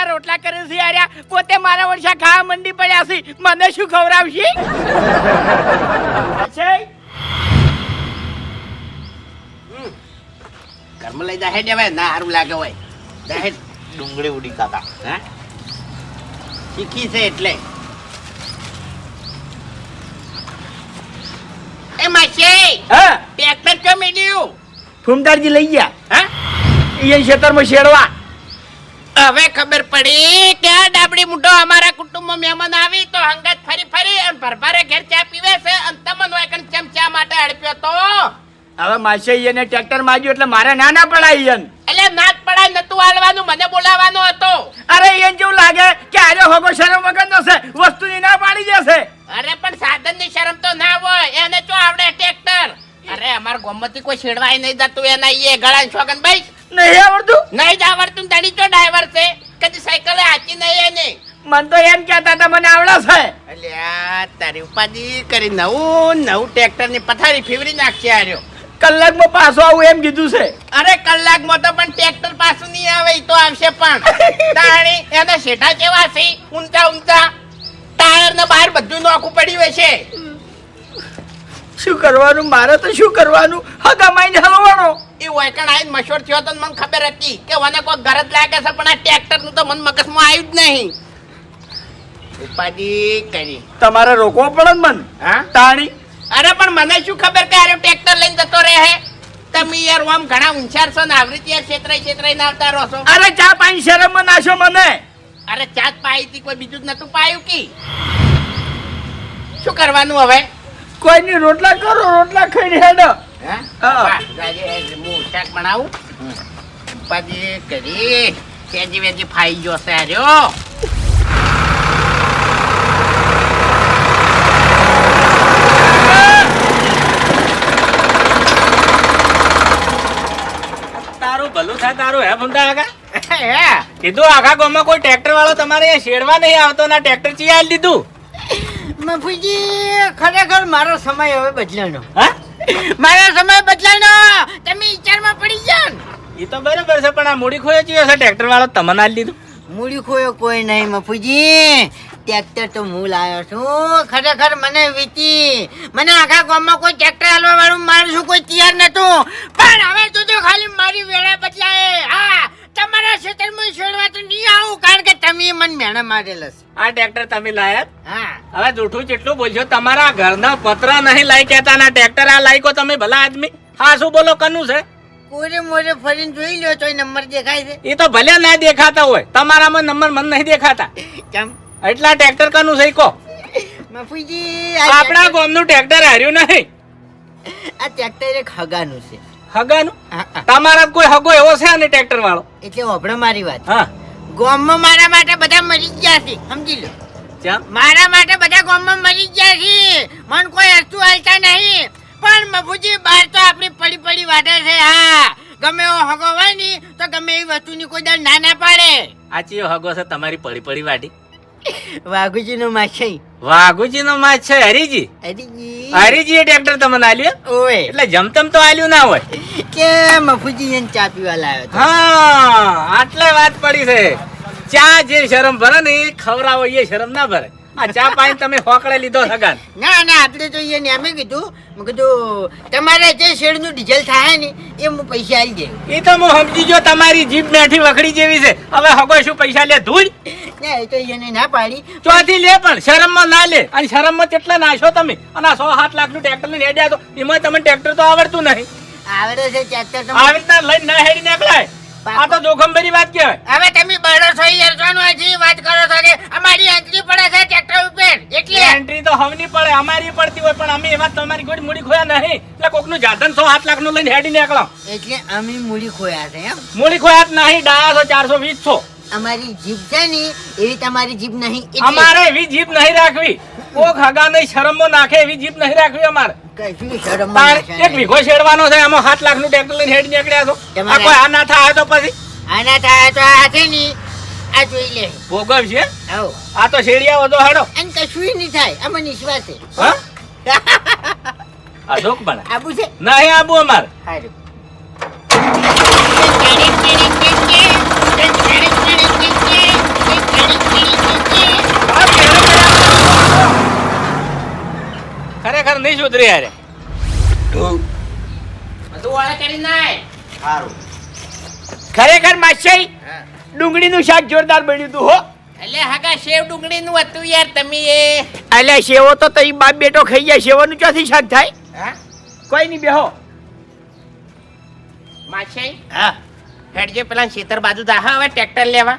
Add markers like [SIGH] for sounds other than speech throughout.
બાજરાના રોટલા કરે છે આર્યા પોતે મારા વર્ષા ખાવા મંડી પડ્યા છે. મને શું ખવડાવશે ઘરમાં લઈ જા હેડ હવે ના સારું લાગે હોય. જા ડુંગળી ઉડી કાકા હા? શીખી છે એટલે. એ માસી હા? ટ્રેક્ટર કેમ મેલ્યું ફૂમદારજી લઈ ગયા. હા? અહીંયા ખેતરમાં શેડવા હવે ખબર પડી કે આ ડાબડી મૂઠો અમારા કુટુંબમાં મહેમાન આવી તો હંગત ફરી ફરી અને ભરભારે ઘેર ચા પીવે છે અને તમને હોય કણ ચમચા માટે હડપ્યો તો? હવે માસે એને ટ્રેક્ટર માગ્યું એટલે મારે ના ના પડાય ઈયન એટલે નાત પડાય નતું હાલવાનું મને બોલાવવાનું હતો. અરે ઈયન કેવું લાગે કે આજે હોગો શરમ વગરનો છે વસ્તુની ના પાડી જશે અરે પણ સાધનની શરમ તો ના હોય એને તો આવડે ટ્રેક્ટર અરે અમાર ગોમતી કોઈ છેડવાય નહીં જતું એના ઈએ ગળા છોકન ભાઈ નહીં આવડતું? નહીં જ આવડતું તડી ચો ડ્રાઈવર છે. કદી સાયકલ હાચી નહીં એને મન તો એમ કહેતા હતા મને આવડે છે. આ તારી ઉપાધી કરી નવું નવું ટ્રેક્ટરની પથારી ફેવરી નાખશે આર્યો. કલાકમાં પાછો આવું એમ કીધું છે. અરે કલાકમાં તો પણ ટ્રેક્ટર પાછું નહીં આવે તો આવશે પણ. [LAUGHS] તાણી એના શેઠા કેવા છે? ઊંચા ઊંચા. ટાયર ને બહાર બધું નોખું પડ્યું છે. શું કરવાનું? મારે તો શું કરવાનું? હગા માઈને હલવાનો. એ વૈકણ આઈને મશોર થયો તો મને ખબર હતી કે મને કોઈ લાગે છે પણ આ ટ્રેક્ટરનું તો મને મગજમાં આવ્યું જ નહીં. ઉપાધિ કરી. તમારે રોકવો પડે ને મન? હા? તાણી? અરે પણ મને શું ખબર કે અરે ટ્રેક્ટર લઈને જતો રહે? હે તમે યાર આમ ઘણા ઊંચાર છો ને આવી રીતે ક્ષેત્રે ક્ષેત્રે ના આવતા રહો છો. અરે ચા પાણી શરમમાં નાશો મને. અરે ચા પાઈ હતી કોઈ બીજું જ નતું પાયું કી? શું કરવાનું હવે? કોઈની રોટલા કરો રોટલા ખાઈને હેડો. બનાવું? કરી વેજી ફાઈ ગયો છે તારું ભલું થાય તારું હે ભૂંડા આગા? હે કીધું આખા ગામમાં કોઈ ટ્રેક્ટર વાળો તમારે શેડવા નહીં આવતો ના ટ્રેક્ટર ચી આલી દીધું મફુજી ખરેખર મારો સમય હવે બદલાનો હા? મારો સમય બદલાનો તમે વિચારમાં પડી ને. એ તો બરાબર છે પણ આ મૂડી ખોયો છે ટ્રેક્ટર વાળો તમને આલી દીધું. મૂડી ખોયો કોઈ નહીં મફુજી. ટ્રેક્ટર તો હું લાવ્યો છું. ખરેખર મને વીતી. મને આખા ગામમાં કોઈ ટ્રેક્ટર હાલવા વાળું મારું છું કોઈ તૈયાર નતું પણ હવે તું તો ખાલી મારી વેળા બદલાય. હા. તમારા ક્ષેત્રમાં છોડવા તો નહીં આવું કારણ કે તમે મને મેણા મારેલા છે. આ ટ્રેક્ટર તમે લાયા? હા. હવે જૂઠું જેટલું બોલશો તમારા ઘરના પત્ર નહીં લાઈ કહેતા ના ટ્રેક્ટર આ લાયકો તમે ભલા આદમી. હા શું બોલો કનું છે? કોરે મોરે ફરીને જોઈ લ્યો તો નંબર દેખાય છે. એ તો ભલે ના દેખાતા હોય તમારામાં નંબર મને નહીં દેખાતા. કેમ? એટલા ટ્રેક્ટર કનું છે કો. મફુજી આપણા ગામનું ટ્રેક્ટર હાર્યું નહીં. આ ટ્રેક્ટર એક હગાનું છે. હગાનું. તમારા કોઈ હગો એવો છે ને ટ્રેક્ટર વાળો એટલે હોભળો મારી વાત. હા. ગામમાં મારા માટે બધા મરી ગયા છે સમજી લો. મારા માટે બધા ગોમમાં મરી ગયા છે. મન કોઈ હસતું હાલતા નહીં. પણ મફુજી બહાર તો આપણી પડી પડી વાટે છે હા. ગમે એવો હગો હોય ને તો ગમે એવી વસ્તુની કોઈ દર ના ના પાડે. આચી હગો છે તમારી પડી પડી વાટી? વાઘુજી નું માછઈ. વાઘુજી નો માં છે હરીજી? હરીજી. હરીજી એ ટ્રેક્ટર તમને આલ્યું ઓય. એટલે જમતમ તો આલ્યું ના હોય. કેમ? મફુજી એને ચા પીવા લાવ્યો હા આટલે વાત પડી છે. ચા જે શરમ ભરે ને એ ખવડાવો એ શરમ ના ભરે. આ ચા પાણી તમે હોકળે લીધો સગાન. ના ના આપણે તો એને એમ કીધું. મેં કીધું તમારે જે શેડનું ડીઝલ થાય ને એ હું પૈસા આવી દે એ તો હું સમજી ગયો તમારી જીભ મેઠી વખડી જેવી છે. હવે હગો શું પૈસા લે ધૂળ ના એ તો એને ના પાડી. ચોથી લે પણ શરમમાં ના લે. અને શરમમાં કેટલા નાશો તમે. અને આ સો સાત લાખ ટ્રેક્ટર લઈને હેડ્યા તો એમાં તમને ટ્રેક્ટર તો આવડતું નહીં. આવડે છે ટ્રેક્ટર તો. આવી રીતના લઈને ના હેડી નીકળાય. આ તો જોખમ વાત કહેવાય. હવે તમે બળો છો યરસાનો હજી વાત કરો છો અમારી એન્ટ્રી પડે છે ટ્રેક્ટર ઉપર. એટલે એન્ટ્રી તો હવની પડે અમારી પડતી હોય પણ અમે એમાં તમારી ગોડી મૂડી ખોયા નહીં. એટલે કોકનું જાધન સો સાત લાખનું લઈને હેડી નીકળો. એટલે અમે મૂડી ખોયા છે એમ. મૂડી ખોયા જ નહીં ડાયા છો ચારસો વીસ છો અમારી જીભ છે ને એવી તમારી જીભ નહીં અમારે એવી જીભ નહીં રાખવી. કોક હગા નહીં શરમમાં નાખે એવી જીભ નહીં રાખવી અમારે. એક વીઘો શેડવાનો છે એમાં સાત લાખનું ટ્રેક્ટર લઈને હેડ નીકળ્યા છો. આ કોઈ આ ના થાય તો પછી? આના થાય તો આ છે ને આ જોઈ લે. ભોગવ છે આ તો શેડિયા વધો હાડો. અને કશું નહીં થાય આમાં નિશ્વાસ છે. [LAUGHS] આ આબુ છે? નહીં આબુ અમારે. સારું ખરેખર નહીં સુધરી યાર બધું વાળા કરી નાય ખરેખર માછાઈ ડુંગળીનું શાક જોરદાર બન્યું તું હો. એટલે હાકા શેવ ડુંગળીનું હતું યાર તમે એ. એટલે સેવો તો તઈ બાપ બેટો ખાઈ જાય સેવાનું ચોથી શાક થાય? હા? કોઈ નહીં બેહો. માછાઈ હા. હેડજો પેલા ખેતર બાજુ દાહા હવે ટ્રેક્ટર લેવા.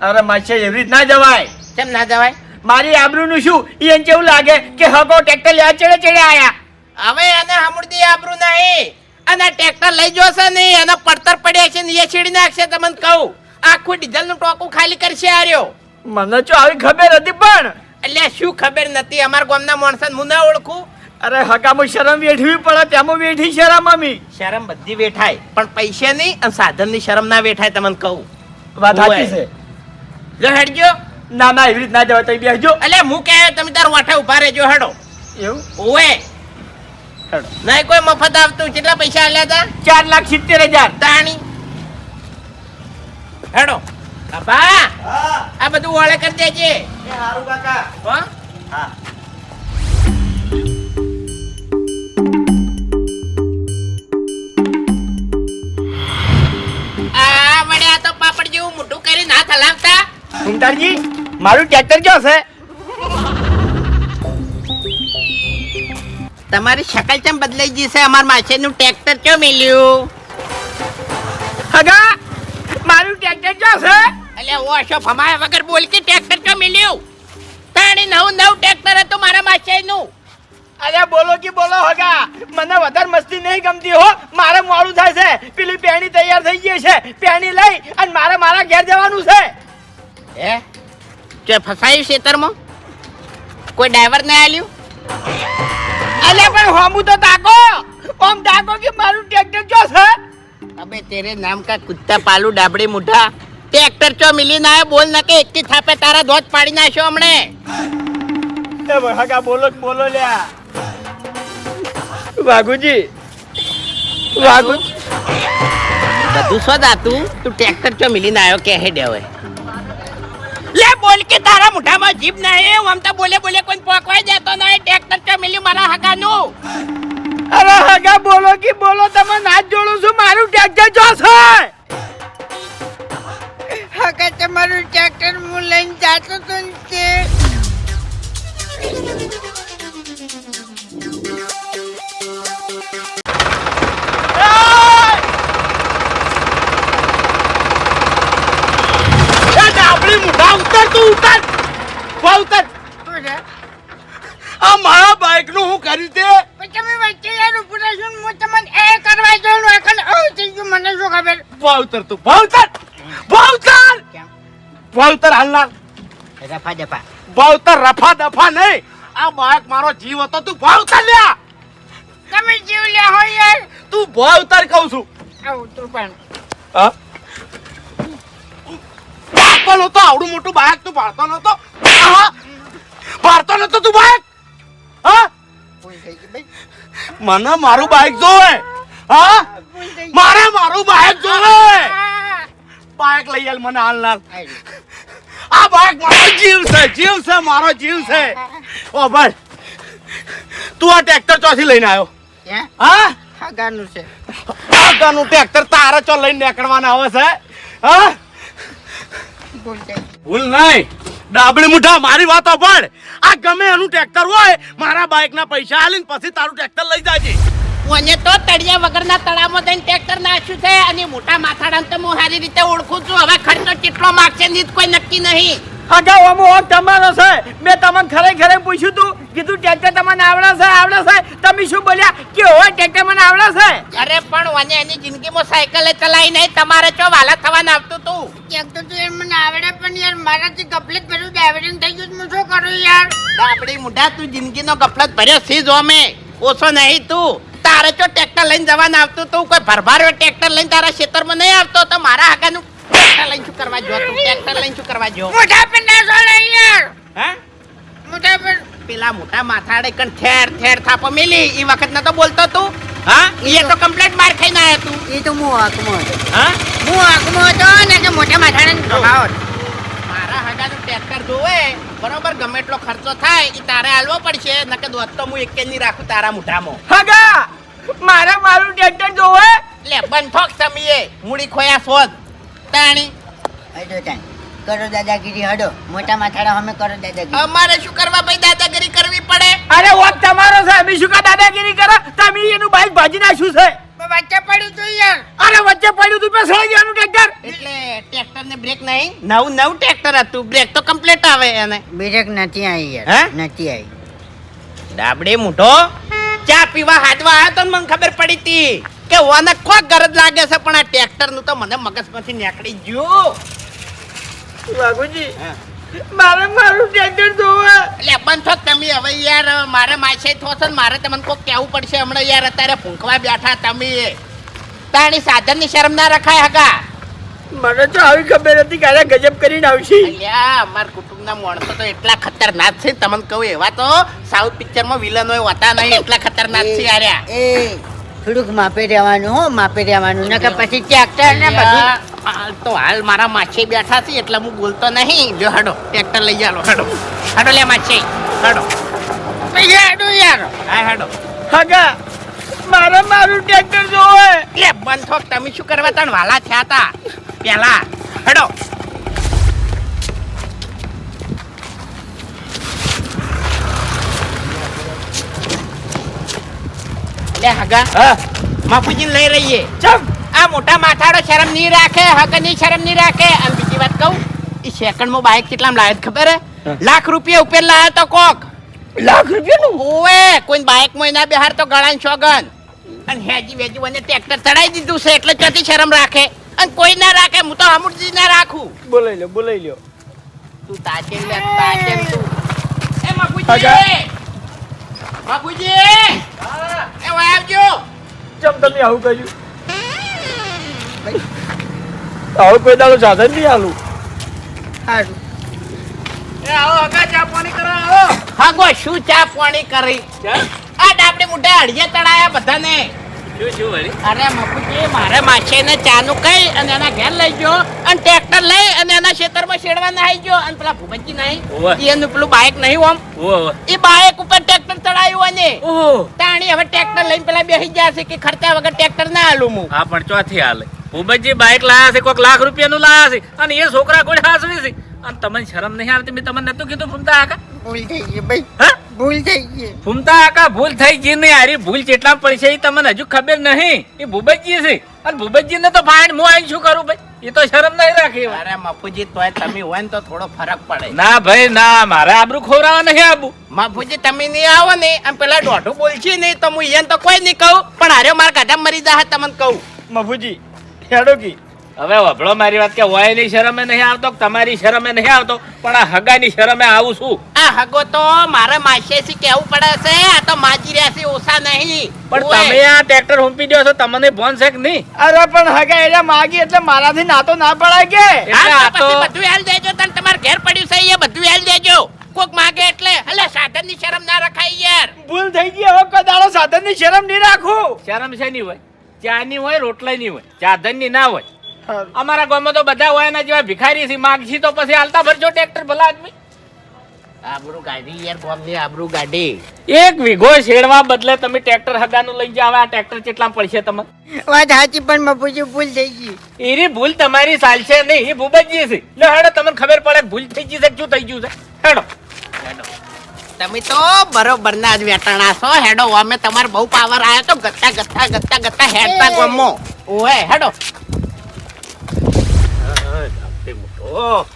અરે માછાઈ એવી રીત ના જવાય. કેમ ના જવાય? મારી આબરૂનું શું? એને કેવું લાગે કે હગો ટ્રેક્ટર લેવા ચડે ચડે આયા? હવે એને હમુરદી આબરૂ નહીં. અને ટ્રેક્ટર લઈ જશે નહીં. એનો પડતર પડ્યા છે ને એ છીડી નાખશે તમને કહું. આખું ડીઝલનું ટોકું ખાલી કરશે આર્યો. મને જો આવી ખબર હતી પણ. એટલે શું ખબર નથી? અમારા ગામના માણસને હું ના ઓળખું? અરે હગામાં શરમ વેઠવી પડે તેમાં વેઠી શરમ અમી. શરમ બધી વેઠાય પણ પૈસા નહીં અને સાધનની શરમ ના વેઠાય તમને કહું. વાત સાચી છે. જો હેડજો. ના ના એવી રીત ના જવાય તઈ બેસજો એટલે હું કે તમે તાર વાઠે ઊભા રહેજો હેડો. એવું? ઓવે હેડો. નહીં કોઈ મફત આવતું. કેટલા પૈસા આલ્યા હતા ચાર લાખ સિત્તેર હજાર. તાણી. હેડો. બાપા આ બધું ઓળે કરી દેજે. હો? આ વળ્યા તો પાપડ જેવું મોટું કરીને હાથ હલાવતા. સુમતારજી મારું ટ્રેક્ટર ક્યાં છે? તમારી શકલ ચમ બદલાઈ ગઈ છે? અમાર માછીનું ટ્રેક્ટર ક્યાં મેલ્યું? હગા મારું ટ્રેક્ટર ક્યાં છે? એટલે ઓશો અમારા વગર બોલ કે ટ્રેક્ટર ક્યાં મેલ્યું? તાણી નવું નવું ટ્રેક્ટર હતું મારા માછીનું. અરે બોલો કે બોલો હગા. મને વધારે મસ્તી નહીં ગમતી હો. મારે મોડું થાય છે. પેલી પેણી તૈયાર થઈ ગઈ છે. પેણી લઈ અને મારે મારા ઘેર જવાનું છે. હે? તે ફસાયું ખેતરમાં કોઈ ડ્રાઈવર ને આલ્યું? અલે પણ હોમું તો તાકો ઓમ તાકો કે મારું ટ્રેક્ટર જો છે? અબે તેરે નામ કા કુત્તા પાલુ ડાબડી મુઢા. ટ્રેક્ટર ચો મિલી ના બોલ ના કે એકથી થાપે તારા ધોત પાડી નાખ્યો હમણે. એ હગા બોલો બોલો લ્યા. વાઘુજી. વાઘુ બધું શું તું? તું ટ્રેક્ટર ચો મિલી ના આવ્યો? કે હે હવે લે બોલ કે તારા મુઠામાં જીભ ના હે આમ તો બોલે બોલે કોઈ પોકવાઈ જતો ના ટ્રેક્ટર ચમેલી મિલી મારા હગાનું. અરે હગા બોલો કે બોલો તમે નાચ જોડું છું મારું ટ્રેક્ટર જોશે. છે હકા તમારું ટ્રેક્ટર હું લઈને જાતો તો તે. ડાબડી મુઢા ઉતર તું ઉતર. વા ઉતર. આ મારા બાઇકનું હું કર્યું તે તમે વચ્ચે યાર ઊભું રહેશો હું તમને એ કરવા જાઉં ને ઓ થઈ ગયું મને શું ખબર? વા ઉતર તું. વા ઉતર. વા ઉતર. કેમ? ઉતર હાલના રફા દફા. વા ઉતર રફા દફા નહીં. આ બાઇક મારો જીવ હતો તું વા ઉતર લ્યા. તમે જીવ લ્યા હો યાર. તું વા ઉતર કહું છું. આવ તું પણ. હા? પણ હતો આવડું મોટું બાયક તું પાડતો નતો હા ભારતો નતો તું બાઈક હા? મને મારું બાઈક જોવે. હા? મારે મારું બાઈક જોવે. બાઇક લઈ આલ મને હાલ નાલ આ બાઈક મારો જીવ છે જીવ છે મારો જીવ છે. ઓ ભાઈ તું આ ટ્રેક્ટર ચોથી લઈને આવ્યો. હા? હગાનું છે. આગળનું ટ્રેક્ટર તારે ચો લઈને નીકળવાના આવે છે? હા? ભૂલ થઈ ભૂલ નહીં. ડાબડી મુઠા મારી વાતો પણ આ ગમે એનું ટ્રેક્ટર હોય મારા બાઈક ના પૈસા આલીને પછી તારું ટ્રેક્ટર લઈ જાજે. મને તો તળિયા વગરના તળાવમાં જઈને ટ્રેક્ટર નાખ્યું છે અને મોટા માથાડાને તો હું સારી રીતે ઓળખું છું. હવે ખર્ચો કેટલો માગશે ને કોઈ નક્કી નહીં. અગાઉ અમો હક તમારો છે મેં તમને ખરે ખરે પૂછ્યું તું કીધું ટ્રેક્ટર તમને આવડે છે આવડે છે. તમે શું બોલ્યા? કે હોય ટ્રેક્ટર મને આવડે છે? અરે પણ વને એની જિંદગીમાં સાયકલે ચલાવી નહીં તમારે ચો વાલા થવાના આવતું તું? ક્યાંક તો તું યાર મને આવડે પણ યાર મારાથી કપલેટ ભર્યું ડાયવર્જન થઈ ગયું હું શું કરું યાર? આપણી મુઢા તું જિંદગીનો ગફલત ભર્યો સી જો અમે? ઓછો નહીં તું. તારે જો ટ્રેક્ટર લઈને જવાનું આવતું તું કોઈ ભરભાર ટ્રેક્ટર લઈને તારા ખેતરમાં નહીં આવતો તો મારા આગળનું ટ્રેક્ટર લઈને શું કરવા જો તું? ટ્રેક્ટર લઈને શું કરવા જો મુઢા પણ ના યાર. હા? મુઢા પર પેલા મોટા માથાડે કણ ઠેર ઠેર થાપો મેલી એ વખત નતો બોલતો તું? હા? એ તો કમ્પ્લેટ માર ખાઈને આવ્યો તું. એ તો હું હતો. હા? હું આંખમાં હતો ને કે મોટા માથાડે હતો મારા તો ટ્રેક્ટર જોવે બરોબર ગમે એટલો ખર્ચો થાય એ તારે હાલવો પડશે નકે દોત તો હું એક નહીં રાખું તારા મોઢામાં. હગા! મારે મારું ટ્રેક્ટર જોવે? લે બંધોક તમે મૂડી ખોયા સોદ તાણી. હડો તાન કરો દાદાગીરી હડો મોટા માથાડા અમે કરો દાદાગીરી અમારે શું કરવા ભાઈ દાદાગીરી કરવી પડે? અરે વોક તમારો છે અમે શું કા દાદાગીરી કરો? તમે એનું બાઈક ભાજી નાખ્યું છે. વચ્ચે પડ્યું તું યાર અરે વચ્ચે પડ્યું તું પેસળી ગયાનું ટ્રેક્ટર? એટલે ટ્રેક્ટર ને બ્રેક નહીં? નવું નવું ટ્રેક્ટર હતું. બ્રેક તો કમ્પ્લીટ આવે એને. બ્રેક નથી આવી હે? યાર નથી આવી. ડાબડે મુઠો. ચા પીવા હાથવા આવ્યો તો મને ખબર પડી હતી કે ઓને કોક ગરજ લાગે છે પણ આ ટ્રેક્ટરનું તો મને મગજમાંથી નીકળી ગયું. વાઘુજી મારે મારું ટેન્ડર જોવે. એટલે પણ છો તમે હવે યાર મારે માછે થો ને મારે તમને કોક કહેવું પડશે. હમણાં યાર અત્યારે ફૂંકવા બેઠા તમે. તાણી સાધનની શરમ ના રખાય હગા. મને તો આવી ખબર હતી કાલે ગજબ કરીને આવશે. અલ્યા અમાર કુટુંબના માણસો તો એટલા ખતરનાક છે. તમને કહું એવા તો સાઉથ પિક્ચરમાં હોય હોતા નહીં. એટલા ખતરનાક છે યાર. એ થોડુંક માપે રહેવાનું હો માપે રહેવાનું. નકર પછી ટ્રેક્ટર ને બધું હાલ તો હાલ મારા માછે બેઠા છે એટલે હું બોલતો નહીં. જો હડો ટ્રેક્ટર લઈ જાલો હડો. હડો લે માછે હડો. પૈસા હડો યાર હા હડો. હગા મારે મારું ટ્રેક્ટર જોવે. લે બંધ તમે શું કરવા તણ વાલા થયા તા. પેલા હડો. લે હગા. હા. માફુજીને લઈ રહીએ. ચમ. આ મોટા માથાડો શરમ નહીં રાખે હકની શરમ નહીં રાખે. અને બીજી વાત કહું એ સેકન્ડમાં બાઇક કેટલામાં લાવ્યો ખબર હે? લાખ રૂપિયા ઉપર લાવ્યો તો કોક. લાખ રૂપિયાનું? ઓવે કોઈ બાઇકમાં ના બિહાર તો ગળાન શોગન. અને હેજી વેજી મને ટ્રેક્ટર ચડાઈ દીધું છે એટલે ક્યાંથી શરમ રાખે. અને કોઈ ના રાખે હું તો અમૃતજી ના રાખું. બોલાઈ લો બોલાઈ લ્યો. તું તાચેન લે તાચેન તું. એ મફુજી! હગા. મફુજી! એ વાય આવજો ચમ તમે આવું કર્યું આવું કોઈ દાડો સાધન નહીં આલું. સારું એ આવો હગા ચા પાણી કરો આવો. હાગો શું ચા પાણી કરી? આ ડાપડી મોઢે અડિયા તળાયા બધાને. અરે મફુજી મારે માછે ચાનું કઈ અને એના ઘેર લઈ ગયો અને ટ્રેક્ટર લઈ અને એના ખેતરમાં શેડવા નાહી ગયો. અને પેલા ભૂપતજી. નહીં એનું પેલું બાઇક નહીં ઓમ. ઓહો એ બાઇક ઉપર ટ્રેક્ટર ચડાયું અને. ઓહો. તાણી હવે ટ્રેક્ટર લઈને પેલા બેસી ગયા છે કે ખર્ચા વગર ટ્રેક્ટર ના આલું હું. હા પણ ચોથી હાલે. ભૂપતજી બાઇક લાયા છે કોઈક લાખ રૂપિયાનું લાયા છે. અને એ છોકરા કોઈ હાસવી છે. અને તમને શરમ નહીં આવતી મેં તમને નતું કીધું ફૂમતા આકા ભૂલ થઈ ગઈ ભાઈ. હા? ભૂલ થઈ ગઈ. ફૂમતા આકા ભૂલ થઈ ગઈ નહીં આરી ભૂલ કેટલા પડશે એ તમને હજુ ખબર નહીં. એ ભૂપતજી છે. અને ભૂપતજી ને તો ફાઈન હું આઈને શું કરું ભાઈ? એ તો શરમ નહીં રાખી અરે મફુજી તોય તમે હોય ને તો થોડો ફરક પડે. ના ભાઈ ના મારે આબરૂ ખોરાવા નહીં આબુ. મફુજી તમે નહીં આવો ને આમ પેલા દોઢું બોલશે નહીં તો હું એને તો કોઈ નહીં કહું. પણ હારે મારા કાઢા મરી જા તમને કહું. મફુજી હેડો કી. હવે વભળો મારી વાત કે વયની શરમે નહીં આવતો તમારી શરમે નહીં આવતો પણ આ હગાની શરમે આવું છું. આ હગો તો મારે માસેથી કેવું પડે છે આ તો માજી રહ્યા છે ઓછા નહીં. પણ તમે આ ટ્રેક્ટર હુંપી દો છો તમને ફોન છે કે નહીં? અરે પણ હગા એટલે માગી એટલે મારાથી નાતો ના પડાય કે? એટલે આ તો બધું હેલ દેજો તને તમારે ઘેર પડ્યું છે એ બધું હેલ દેજો. કોક માગે એટલે હલે સાધનની શરમ ના રખાય યાર. ભૂલ થઈ ગઈ હવે કદાળો સાધનની શરમ નહીં રાખું. શરમ છે નહીં હોય? ચા ની હોય રોટલા ની હોય? ચાધનની ના હોય? અમારા ગામમાં તો બધા હોય એના જેવા ભિખારી છે. માગછી તો પછી હાલતા ભરજો ટ્રેક્ટર ભલા આદમી. આબરૂ ગાડી યાર ગોમની આબરૂ ગાડી. એક વીઘો શેડવા બદલે તમે ટ્રેક્ટર હગાનું લઈ જાવ આ ટ્રેક્ટર કેટલા પડશે તમને વાત સાચી પણ મફુજી ભૂલ થઈ ગઈ. એરી ભૂલ તમારી ચાલશે નહીં. એ ભૂબજી છે. લે હેડો તમને ખબર પડે ભૂલ થઈ ગઈ છે શું થઈ ગયું છે? હેડો. હેડો. તમે તો બરોબર ના જ વેટાણા છો. હેડો અમે તમારે બહુ પાવર આયો તો ગત્તા ગત્તા ગત્તા ગત્તા હેડતા ગમો. ઓએ હેડો. ઓહ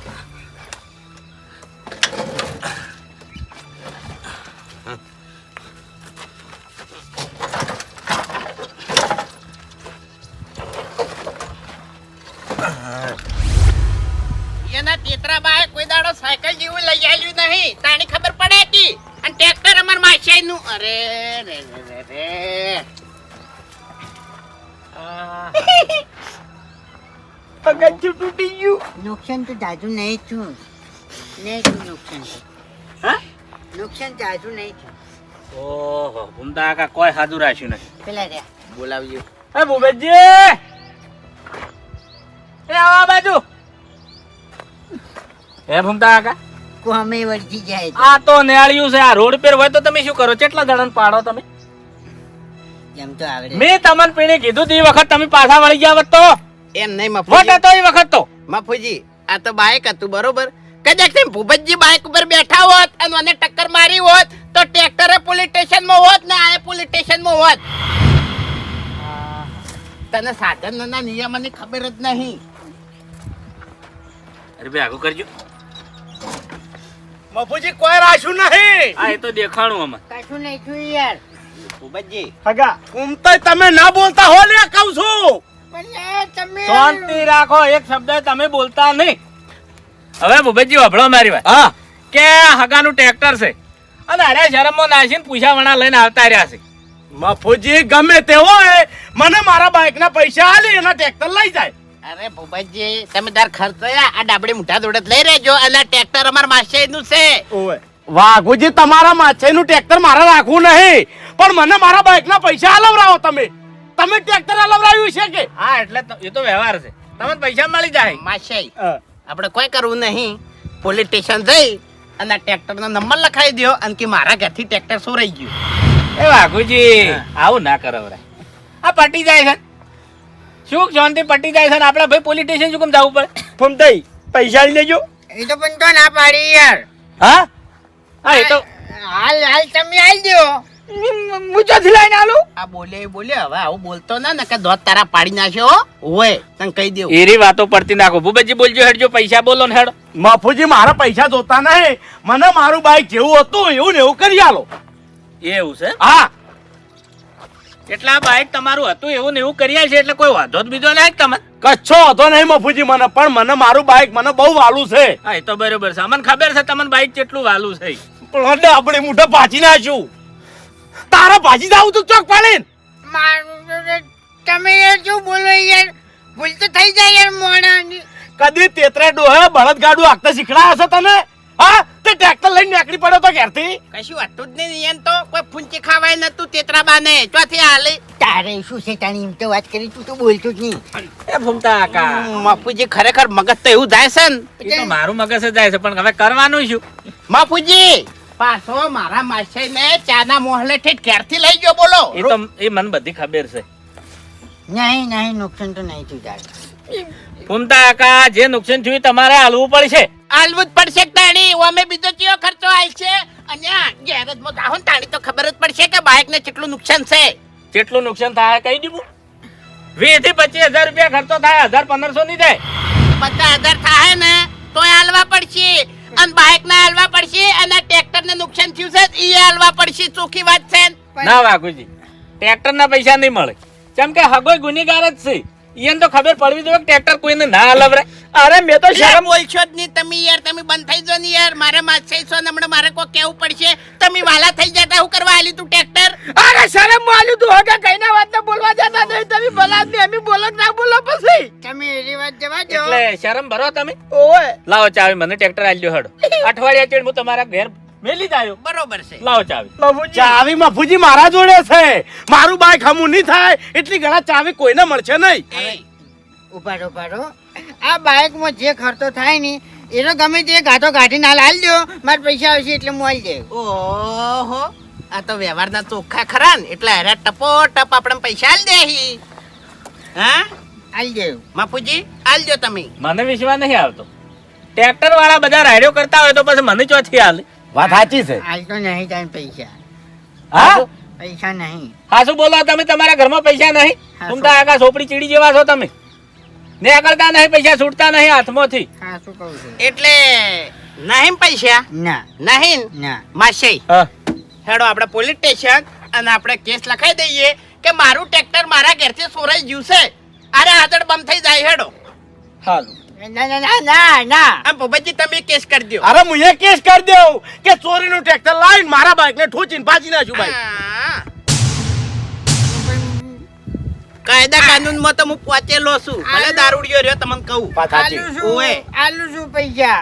એના તેતરા બાએ કોઈ દાડો સાયકલ જેવું લઈ આલ્યું નહીં તાણી ખબર પડે હતી અને ટ્રેક્ટર અમાર માસાઈ નું અરે રે રે રે રે પગથિયું તૂટી ગયું. નુકસાન તો જાજુ નહીં થયું. નહીં થયું નુકસાન હા? નુકસાન જાજુ નહીં થયું. ઓહો ભૂમતા કાકા કોઈ સાદું રાખ્યું નથી પેલા રહ્યા. બોલાવજો. એ ભૂપતજી એ આવો બાજુ. એ ભૂમતા કાકા? હિસકો અમે વળગી જાય આ તો નેળિયું છે આ રોડ પર હોય તો તમે શું કરો? કેટલા જણાને પાડો તમે? એમ તો આવડે. મેં તમને પીણે કીધું તે વખત તમે પાછા વળી ગયા તો. એમ નહીં વોટ મફુજી હતો એ વખત તો. મફુજી આ તો બાઇક હતું બરોબર? કદાચ તેમ ભૂપતજી બાઇક ઉપર બેઠા હોત અને મને ટક્કર મારી હોત તો ટ્રેક્ટરે પોલીસ સ્ટેશનમાં હોત ને આ પોલીસ સ્ટેશનમાં હોત. તને સાધનના નિયમોની ખબર જ નહીં. અરે બે આગું કરજો. મફુજી કોઈ રાશું નહીં. આ એ તો દેખાણું અમે કશું નહીં છું યાર. ભૂપતજી હગા. ઉમતા તમે ના બોલતા હો લે કહું છું. શાંતિ રાખો એક શબ્દ તમે બોલતા નહીં. હવે ભૂપેશજી વભળો મારી વાત. હા. કે હગાનું ટ્રેક્ટર છે. અને અરે શરમમાં નાસીને પૂછા વણા લઈને આવતા રહ્યા છે. મફુજી ગમે તે હોય મને મારા બાઈક ના પૈસા આલી એના ટ્રેક્ટર લઈ જાય. અરે ભૂપતજી તમે તાર ખર્ચયા આ ડાબડી મુઠા દોડત લઈ રહેજો અને આ ટ્રેક્ટર અમાર માસે નું છે. ઓય વાઘુજી તમારા માછીનું ટ્રેક્ટર મારે રાખવું નહીં પણ મને મારા બાઈક ના પૈસા આલવરાવો તમે. તમે ટ્રેક્ટર લવરાવ્યું છે કે? હા એટલે એ તો વ્યવહાર છે. તમને પૈસા મળી જાય. માશાઈ આપણે કોઈ કરવું નહીં. પોલીસ સ્ટેશન જઈ અને ટ્રેક્ટર નો નંબર લખાઈ દો અને કે મારા ઘરથી ટ્રેક્ટર સોરાઈ ગયું. એ વાઘુજી આવું ના કરો. આ પટી જાય છે. શું શાંતિ પટી જાય છે ને આપણે ભાઈ પોલીસ સ્ટેશન શું કેમ જવું પડે? થઈ. પૈસા લઈ લેજો. એ તો પણ તો ના પાડી યાર. હા? હા એ તો હાલ હાલ તમે આવી દો હું લઈને આલું? આ બોલે હવે આવું બોલતો ના ને કે દોત તારા પાડી નાખ્યો હો. હોય તને કહી દેવું. એરી વાતો પડતી નાખો. ભૂપતજી બોલજો હેડજો પૈસા બોલો ને હેડો. મફુજી મારા પૈસા જોતા નહીં. મને મારું બાઇક જેવું હતું એવું ને એવું કરી આલો. એવું છે? હા. એટલા બાઈક તમારું હતું એવું ને એવું કરી છે એટલે કોઈ વાંધો જ બીજો નહીં તમે કચ્છો હતો નહીં મફુજી મને પણ મને મારું બાઇક મને બહુ વાલું છે. હા એ તો બરોબર છે. અમને ખબર છે તમને બાઈક કેટલું વાલું છે. પણ આપણે મોઢા પાછી નાખ્યું તારા ભાજી જાવ તું ચોક પાડીને. તમે યાર શું બોલો યાર? ભૂલ તો થઈ જાય યાર મોણાની કદી તેતરે ડોહે બળદ ગાડું આખતા શીખડા હશે તને? હા? તે ટ્રેક્ટર લઈને નીકળી પડ્યો તો ઘેરથી? કશું હતું જ નહીં એમ તો. કોઈ ફૂંચી ખાવાય નતું તેતરા બાને ચોથી હાલે તારે શું છે તારી એમ તો વાત કરી તું તો બોલતો જ નહીં. એ ભૂમતા કાકા માફુજી ખરેખર મગજ તો એવું જાય છે ને? મારું મગજ જાય છે પણ હવે કરવાનું શું? માફુજી! પાછો મારા માસી ને ચાના મોહલે ઠેઠ ક્યારથી લઈ ગયો બોલો. એ તો એ મને બધી ખબર છે. નહીં નહીં નુકસાન તો નહીં થયું જાય ફૂમતા કાકા જે નુકસાન થયું તમારે હાલવું પડશે. હાલવું જ પડશે તાણી અમે બીજો કયો ખર્ચો આય છે. અને આ ગેરેજમાં જાહો ને તાણી તો ખબર જ પડશે કે બાઇક ને કેટલું નુકસાન છે. કેટલું નુકસાન થાય કહી દીધું? વીસથી પચીસ હજાર રૂપિયા ખર્ચો થાય હજાર પંદરસો ની થાય. પચાસ હજાર થાય ને તો હાલવા પડશે. અને બાઇક ના હાલવા પડશે અને ટ્રેક્ટર ને નુકસાન થયું છે એ હાલવા પડશે. ચોખ્ખી વાત છે. ના વાઘુજી ટ્રેક્ટર ના પૈસા નહીં મળે. કેમ કે હગોય ગુનેગાર જ છે. એને તો ખબર પડવી જોઈએ કે ટ્રેક્ટર કોઈને ના હલવરે અરે મેં તો શરમ બોલશો જ નહીં. તમે યાર તમે બંધ થઈ જો ને યાર. મારે માથે છો ને હમણાં મારે કોઈ કેવું પડશે. તમે વાલા થઈ જતા હું કરવા આલી તું ટ્રેક્ટર? અરે શરમ માલ્યું તું. હગા કઈના વાત ને બોલવા જતા નહીં. તમે ભલા આદમી એમ બોલો ના બોલો પછી? તમે એની વાત જવા દો. એટલે શરમ ભરો તમે. ઓય. લાવો ચાવી મને ટ્રેક્ટર આલ્યો હડ. [LAUGHS] અઠવાડિયા ચેડ હું તમારા ઘેર મેલી જ બરોબર છે. લાવો ચાવી મફુજી ચાવી મફુજી મારા જોડે છે. મારું બાઈક હમું નહીં થાય. એટલી ઘણા ચાવી કોઈને મળશે નહીં. એ, ઉપાડો ઉપાડો આ બાઇકમાં જે ખર્ચો થાય ને એનો ગમે તે ગાતો ગાંઠીને હાલ હાલ દો. મારે પૈસા આવશે એટલે હું આવી દે ઓહો આ તો વ્યવહારના ચોખ્ખા ખરા ને. એટલે અરે ટપો ટપ આપણે પૈસા આલ દે હા. હાલ દે માપુજી આલજો તમે. મને વિશ્વાસ નહીં આવતો. ટ્રેક્ટર વાળા બધા રાડ્યો કરતા હોય તો પછી મને ચોથી હાલ. વાત સાચી છે? હાલ તો નહીં થાય પૈસા. હા? પૈસા નહીં. હા બોલો? તમે તમારા ઘરમાં પૈસા નહીં? તુમતા આગા સોપડી ચીડી જેવા છો તમે? ને નહીં પૈસા છૂટતા નહીં હાથમાંથી? હા શું કહું છું? એટલે નહીં પૈસા? ના. નહીં ના. માસે. હેડો આપણે પોલીસ સ્ટેશન અને આપણે કેસ લખાઈ દઈએ કે મારું ટ્રેક્ટર મારા ઘેરથી સોરાઈ ગયું છે. અરે આદળ બંધ થઈ જાય હેડો. હાલું. ના ના ના ના ના. આમ ભૂપતજી તમે કેસ કરી દો અરે હું એ કેસ કરી દઉં કે ચોરીનું ટ્રેક્ટર લાવીને મારા બાઇક ને ઠોચીને ભાજી નાખ્યું હા. કાયદા કાનૂનમાં તો હું પહોંચેલો છું. ભલે દારૂડિયો રહ્યો તમને કહું. સાચી. આલુ છું આલુ છું પૈસા?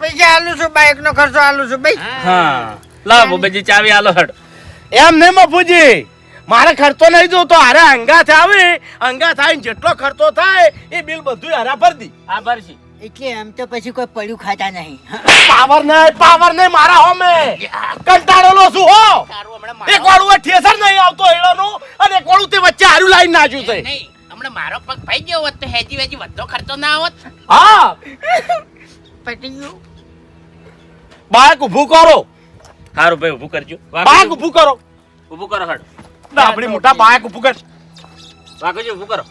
પૈસા આલુ છું બાઇક નો ખર્ચો આલુ છું ભાઈ. હા. લાવો બોબેજી ચાવી આલો હટ. એમ ને મફુજી મારે ખર્ચો નહીં જોતો અરે અંગા આવે અંગા થાય જેટલો ખર્ચો થાય એ બિલ બધું હારા ભર દી. આ ભરશી એટલે એમ તો પછી કોઈ પડ્યું ખાતા નહીં. પાવર નહીં પાવર નહીં મારા હોમે. કંટાળેલો છું હો. એક વાળું ઠેસર નહીં આવતો એળોનું અને એક વાળું તે વચ્ચે હારું લાઈન નાખ્યું છે નહીં હમણાં મારો પગ ભાઈ ગયો હોત તો હેજી વેજી વધો ખર્ચો ના હોત. હા. પટી ગયું બાળક ઊભું કરો. સારું ભાઈ ઊભું કરજો. બાળક ઊભું. કરો. ઊભું કરો હડ આપણે મોટા બાઈક ઊભું કર. વાઘોજી ઊભું કરો.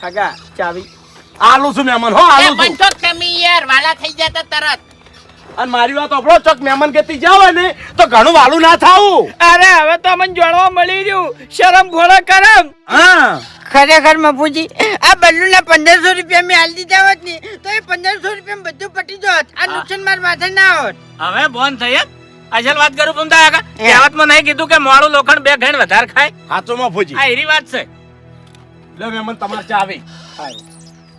કાકા ચાવી. આલું છું મહેમાન હો આલું છું. તો તમે યાર વાલા થઈ જતા તરત. અને મારી વાત આપણો ચોક મહેમાન કેતી જાવ ને તો ઘણું વાલું ના થાવું. અરે હવે તો મને જાણવા મળી રહ્યું શરમ ભોળા કરમ. હા. ખરેખર મપુજી આ બલ્લુના પંદરસો રૂપિયા મેં હાલ દીધા હોત ને તો એ પંદરસો રૂપિયા બધું પટી જોત. આ નુકસાન માર માથે ના હોત. હવે બોન થઈ જ. અસલ વાત કરું પમતા કાકા કહેવતમાં નહીં કીધું કે મોડું લોખંડ બે ઘણ વધારે ખાય. હાચોમાં ફોજી આ એરી વાત છે. લે મેમન તમાર ચા આવી.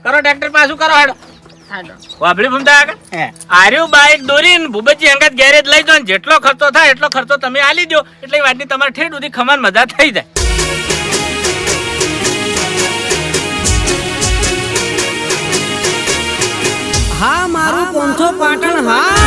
કરો ટ્રેક્ટર પાછું કરો હેડો. વાપરી પમતા કાકા હે. આર્યું બાઈક દોરીને ભૂપતજી અંગત ગેરેજ લઈ દો જેટલો ખર્ચો થાય એટલો ખર્ચો તમે આલી દો. એટલે વાતની તમારે ઠેઠ સુધી ખમાન મજા થઈ જાય. હા મારું પોંથો પાટણ હા.